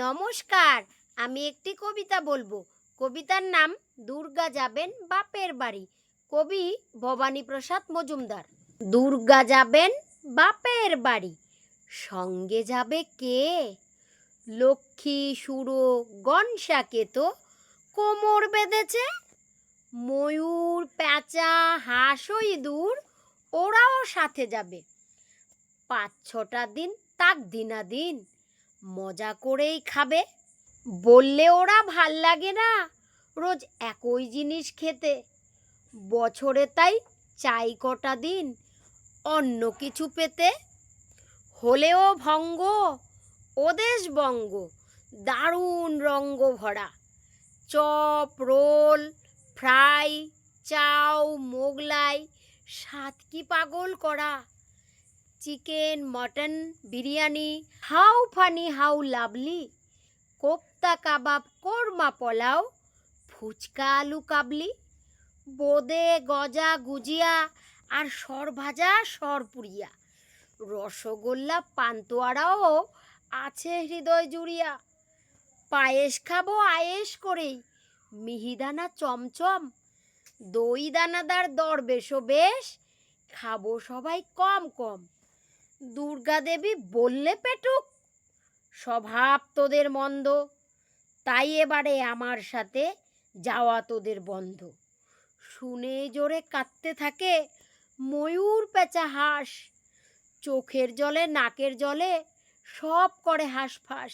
নমস্কার, আমি একটি কবিতা বলব। কবিতার নাম দুর্গা যাবেন বাপের বাড়ি। কবি ভবানী প্রসাদ মজুমদার। দুর্গা যাবেন বাপের বাড়ি। সঙ্গে যাবে কে? লক্ষ্মী সুরো গনসাকে তো কোমর বেঁধেছে। ময়ূর, প্যাঁচা হাঁস ও ইঁদুর ওরাও সাথে যাবে। পাঁচ ছটা দিন তাক দিনাদিন মজা করেই খাবে। বললে ওরা ভালো লাগে না, রোজ একই জিনিস খেতে। বছরে তাই চাই কটা দিন অন্য কিছু পেতে। হলেও ভঙ্গ, ওদেশ বঙ্গ, দারুণ রঙ্গ ভরা। Chop, roll, fry chow Mughlai, সাত কি পাগল করা। Chicken mutton biryani how funny how lovely kofta kebab korma pulao phuchka আলু কাবলি বোদে গজা গুজিয়া আর সর ভাজা সর পুরিয়া রসগোল্লা, পান্তোয়ারাও আছে হৃদয় জুড়িয়া। পায়েস খাব, আয়েস করেই। মিহিদানা চমচম দই দানাদার দর বেশো বেশ। খাব সবাই কম কম। দুর্গা দেবী বললে পেটুক, স্বভাব তোদের মন্দ, তাই এবারে আমার সাথে যাওয়া তোদের বন্ধ। শুনে জোরে কাঁদতে থাকে ময়ূর পেঁচা হাঁস, চোখের জলে নাকের জলে সব করে হাঁসফাঁস।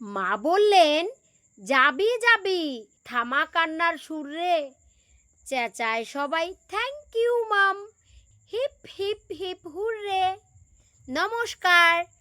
মা বললেন, যাবি যাবি, থামা কান্নার সুর রে। চেঁচায় সবাই thank you mum hip hip hip, hurray. নমস্কার।